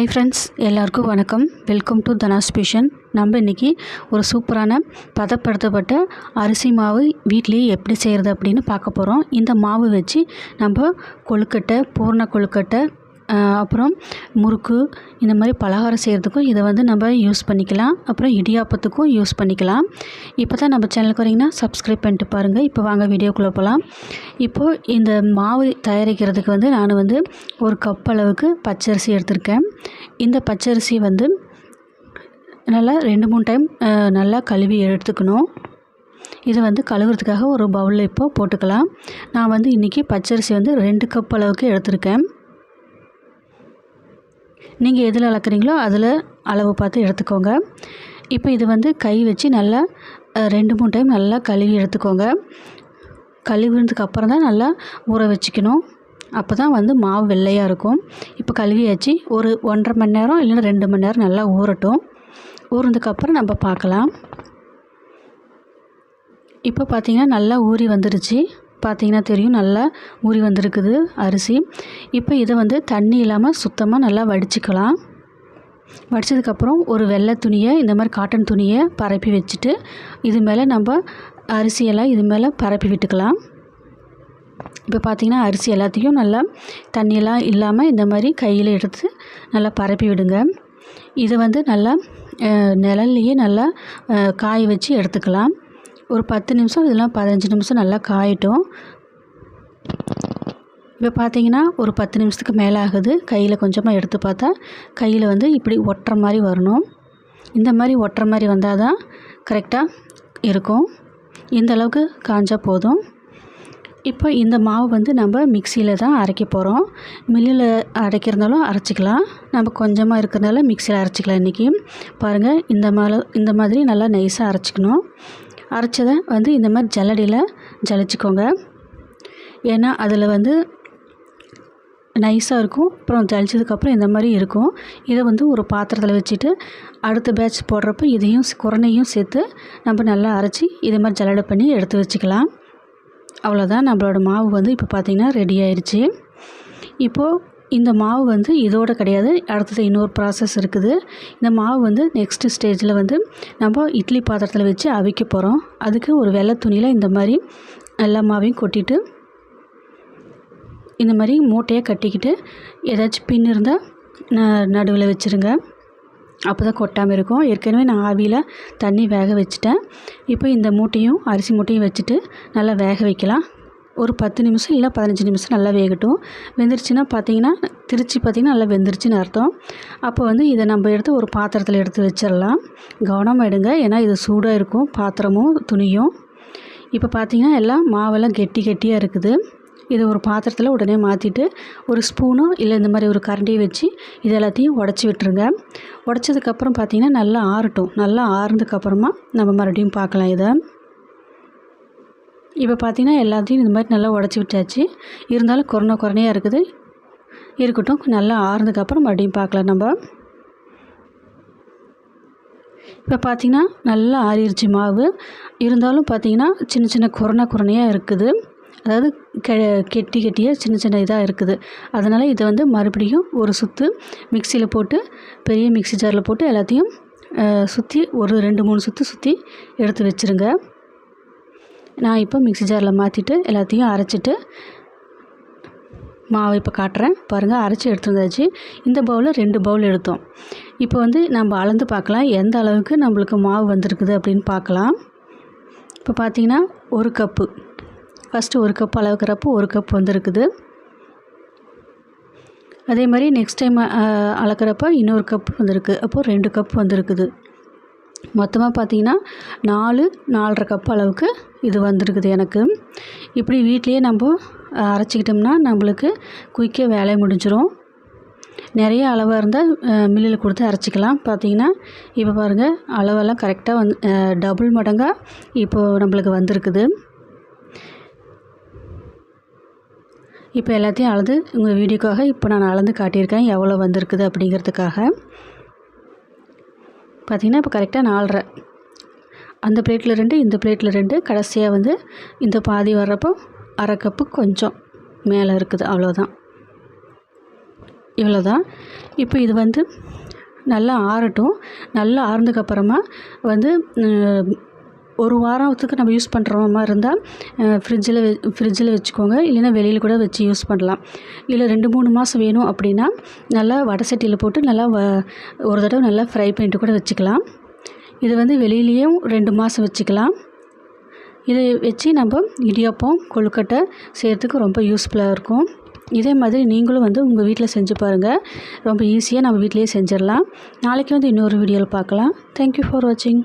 Hi friends எல்லாருக்கும் வணக்கம். Welcome to தனாஸ் fission நம்ம இன்றைக்கி ஒரு சூப்பரான பதப்படுத்தப்பட்ட அரிசி மாவு வீட்லேயே எப்படி செய்கிறது அப்படின்னு பார்க்க போகிறோம் இந்த மாவு வச்சு நம்ம கொழுக்கட்டை பூர்ண கொழுக்கட்டை அப்புறம் முறுக்கு இந்த மாதிரி பலகாரம் செய்கிறதுக்கும் இதை வந்து நம்ம யூஸ் பண்ணிக்கலாம். அப்புறம் இடியாப்பத்துக்கும் யூஸ் பண்ணிக்கலாம். இப்போ தான் நம்ம சேனலுக்கு வரீங்கன்னா சப்ஸ்கிரைப் பண்ணிட்டு பாருங்கள் இப்போ வாங்க வீடியோக்குள்ளே போகலாம் இப்போது இந்த மாவு தயாரிக்கிறதுக்கு வந்து நான் வந்து ஒரு கப் அளவுக்கு பச்சரிசி எடுத்திருக்கேன். இந்த பச்சரிசி வந்து நல்லா ரெண்டு மூணு டைம் நல்லா கழுவி எடுத்துக்கணும். இதை வந்து கழுவுறதுக்காக ஒரு பவுலில் இப்போ போட்டுக்கலாம். நான் வந்து இன்றைக்கி பச்சரிசி வந்து ரெண்டு கப் அளவுக்கு எடுத்திருக்கேன். நீங்கள் எதில் அளக்குறீங்களோ அதில் அளவு பார்த்து எடுத்துக்கோங்க. இப்போ இது வந்து கை வச்சு நல்லா ரெண்டு மூணு டைம் நல்லா கழுவி எடுத்துக்கோங்க. கழுவினதுக்கு அப்புறம் தான் நல்லா ஊற வச்சுக்கணும். அப்போ தான் வந்து மாவு வெள்ளையாக இருக்கும். இப்போ கழுவியாச்சு. ஒரு ஒன்றரை மணி நேரம் இல்லைன்னா ரெண்டு மணி நேரம் நல்லா ஊறட்டும். ஊறினதுக்கப்புறம் நம்ம பார்க்கலாம். இப்போ பார்த்தீங்கன்னா நல்லா ஊறி வந்துடுச்சு பார்த்தீங்கன்னா தெரியும். நல்லா ஊறி வந்திருக்குது அரிசி. இப்போ இதை வந்து தண்ணி இல்லாமல் சுத்தமாக நல்லா வடிச்சுக்கலாம். வடித்ததுக்கப்புறம் ஒரு வெள்ளை துணியை இந்த மாதிரி காட்டன் துணியை பரப்பி வச்சுட்டு இது மேலே நம்ம அரிசியெல்லாம் இது மேலே பரப்பி விட்டுக்கலாம். இப்போ பார்த்தீங்கன்னா அரிசி எல்லாத்தையும் நல்லா தண்ணியெல்லாம் இல்லாமல் இந்த மாதிரி கையில் எடுத்து நல்லா பரப்பி விடுங்க. இதை வந்து நல்லா நிழல்லையே நல்லா காய வச்சு எடுத்துக்கலாம். ஒரு பத்து நிமிஷம் இதெல்லாம் பதினஞ்சு நிமிஷம் நல்லா காயட்டும். இப்போ பார்த்தீங்கன்னா ஒரு பத்து நிமிஷத்துக்கு மேலே ஆகுது. கையில் கொஞ்சமாக எடுத்து பார்த்தா கையில் வந்து இப்படி ஒட்டுற மாதிரி வரணும். இந்த மாதிரி ஒட்டுற மாதிரி வந்தால் தான் கரெக்டாக இருக்கும். இந்த அளவுக்கு காஞ்சால் போதும். இப்போ இந்த மாவு வந்து நம்ம மிக்சியில் தான் அரைக்க போகிறோம். மில்லில் அரைக்கிறதாலும் அரைச்சிக்கலாம். நம்ம கொஞ்சமாக இருக்கிறதுனால மிக்சியில் அரைச்சிக்கலாம் இன்றைக்கி. பாருங்கள் இந்த மாதிரி இந்த மாதிரி நல்லா நைஸாக அரைச்சிக்கணும். அரைச்சதை வந்து இந்த மாதிரி ஜல்லடியில் ஜலிச்சுக்கோங்க. ஏன்னா அதில் வந்து நைஸாக இருக்கும். அப்புறம் ஜலிச்சதுக்கப்புறம் இந்த மாதிரி இருக்கும். இதை வந்து ஒரு பாத்திரத்தில் வச்சுட்டு அடுத்த பேட்ச் போடுறப்ப இதையும் குரணையும் சேர்த்து நம்ம நல்லா அரைச்சி இதே மாதிரி ஜல்லடை பண்ணி எடுத்து வச்சுக்கலாம். அவ்வளோதான் நம்மளோட மாவு வந்து இப்போ பார்த்திங்கன்னா ரெடி ஆயிடுச்சு இப்போது இந்த மாவு வந்து இதோட கிடையாது. அடுத்தது இன்னொரு ப்ராசஸ் இருக்குது. இந்த மாவு வந்து நெக்ஸ்ட் ஸ்டேஜில் வந்து நம்ம இட்லி பாத்திரத்தில் வச்சு அவிக்க போகிறோம் அதுக்கு ஒரு வெள்ளை துணியில் இந்த மாதிரி எல்லா மாவையும் கொட்டிட்டு இந்த மாதிரி மூட்டையாக கட்டிக்கிட்டு ஏதாச்சும் பின் இருந்தால் ந நடுவில் வச்சுருங்க. அப்போ தான் கொட்டாமல் இருக்கும். ஏற்கனவே நான் ஆவியில் தண்ணி வேக வச்சுட்டேன். இப்போ இந்த மூட்டையும் அரிசி மூட்டையும் வச்சுட்டு நல்லா வேக வைக்கலாம். ஒரு பத்து நிமிஷம் இல்லை பதினஞ்சு நிமிஷம் நல்லா வேகட்டும். வெந்துருச்சுன்னா பார்த்தீங்கன்னா திருச்சி பார்த்திங்கன்னா நல்லா வெந்துருச்சுன்னு அர்த்தம். அப்போ வந்து இதை நம்ம எடுத்து ஒரு பாத்திரத்தில் எடுத்து வச்சிடலாம். கவனமாக எடுங்க. ஏன்னா இது சூடாக இருக்கும். பாத்திரமும் துணியும். இப்போ பார்த்தீங்கன்னா எல்லாம் மாவெல்லாம் கெட்டி கெட்டியாக இருக்குது. இதை ஒரு பாத்திரத்தில் உடனே மாற்றிட்டு ஒரு ஸ்பூனோ இல்லை இந்த மாதிரி ஒரு கரண்டியை வச்சு இது எல்லாத்தையும் உடச்சி விட்டுருங்க. உடச்சதுக்கப்புறம் பார்த்தீங்கன்னா நல்லா ஆறட்டும். நல்லா ஆறுனதுக்கப்புறமா நம்ம மறுபடியும் பார்க்கலாம் இதை. இப்போ பார்த்தீங்கன்னா எல்லாத்தையும் இந்த மாதிரி நல்லா உடச்சி விட்டாச்சு. இருந்தாலும் கொரோனா குறனையாக இருக்குது. இருக்கட்டும் நல்லா ஆறுனதுக்கப்புறம் மறுபடியும் பார்க்கலாம் நம்ம. இப்போ பார்த்திங்கன்னா நல்லா ஆறிடுச்சு மாவு. இருந்தாலும் பார்த்தீங்கன்னா சின்ன சின்ன குறனை குறனையாக இருக்குது. அதாவது கெ கெட்டி கெட்டியாக சின்ன சின்ன இதாக இருக்குது. அதனால் இதை வந்து மறுபடியும் ஒரு சுற்று மிக்சியில் போட்டு பெரிய மிக்சி ஜாரில் போட்டு எல்லாத்தையும் சுற்றி ஒரு ரெண்டு மூணு சுற்று சுற்றி எடுத்து வச்சுருங்க. நான் இப்போ மிக்ஸி ஜாரில் மாற்றிட்டு எல்லாத்தையும் அரைச்சிட்டு மாவை இப்போ காட்டுறேன். பாருங்கள் அரைச்சி எடுத்துருந்தாச்சு. இந்த பவுலில் ரெண்டு பவுல் எடுத்தோம். இப்போ வந்து நம்ம அளந்து பார்க்கலாம். எந்த அளவுக்கு நம்மளுக்கு மாவு வந்திருக்குது அப்படின்னு பார்க்கலாம். இப்போ பார்த்தீங்கன்னா ஒரு கப்பு ஃபஸ்ட்டு ஒரு கப் அளவுக்கிறப்போ ஒரு கப் வந்திருக்குது. அதே மாதிரி நெக்ஸ்ட் டைம் அளக்கிறப்ப இன்னொரு கப் வந்திருக்கு. அப்போது ரெண்டு கப் வந்திருக்குது. மொத்தமாக பார்த்தீங்கன்னா நாலு நாலரை கப் அளவுக்கு இது வந்திருக்குது எனக்கு. இப்படி வீட்லேயே நம்ம அரைச்சிக்கிட்டோம்னா நம்மளுக்கு குயிக்காக வேலையை முடிஞ்சிடும் நிறைய அளவாக இருந்தால் மில்லில் கொடுத்து அரைச்சிக்கலாம். பார்த்திங்கன்னா இப்போ பாருங்கள் அளவெல்லாம் கரெக்டாக வந்து டபுள் மடங்காக இப்போது நம்மளுக்கு வந்திருக்குது. இப்போ எல்லாத்தையும் அளந்து உங்கள் வீடியோக்காக இப்போ நான் அளந்து காட்டியிருக்கேன் எவ்வளோ வந்திருக்குது அப்படிங்கிறதுக்காக. பார்த்திங்கன்னா இப்போ கரெக்டாக நாலரை. அந்த பிளேட்டில் ரெண்டு இந்த பிளேட்டில் ரெண்டு. கடைசியாக வந்து இந்த பாதி வர்றப்போ அரை கப்பு கொஞ்சம் மேலே இருக்குது. அவ்வளோதான் இவ்வளோ தான் இப்போ இது வந்து நல்லா ஆறட்டும். நல்லா ஆறுனதுக்கப்புறமா வந்து ஒரு வாரத்துக்கு நம்ம யூஸ் பண்ணுற மாதிரி இருந்தால் ஃப்ரிட்ஜில் ஃப்ரிட்ஜில் வச்சுக்கோங்க. இல்லைன்னா வெளியில் கூட வச்சு யூஸ் பண்ணலாம். இல்லை ரெண்டு மூணு மாதம் வேணும் அப்படின்னா நல்லா வடை சட்டியில் போட்டு நல்லா வ ஒரு தடவை நல்லா ஃப்ரை பண்ணிட்டு கூட வச்சுக்கலாம். இது வந்து வெளியிலேயும் ரெண்டு மாதம் வச்சுக்கலாம். இதை வச்சு நம்ம இடியாப்பம் கொழுக்கட்டை செய்கிறதுக்கு ரொம்ப யூஸ்ஃபுல்லாக இருக்கும். இதே மாதிரி நீங்களும் வந்து உங்கள் வீட்டில் செஞ்சு பாருங்கள் ரொம்ப ஈஸியாக நம்ம வீட்டிலேயே செஞ்சிடலாம். நாளைக்கு வந்து இன்னொரு வீடியோவில் பார்க்கலாம். தேங்க்யூ ஃபார் வாட்சிங்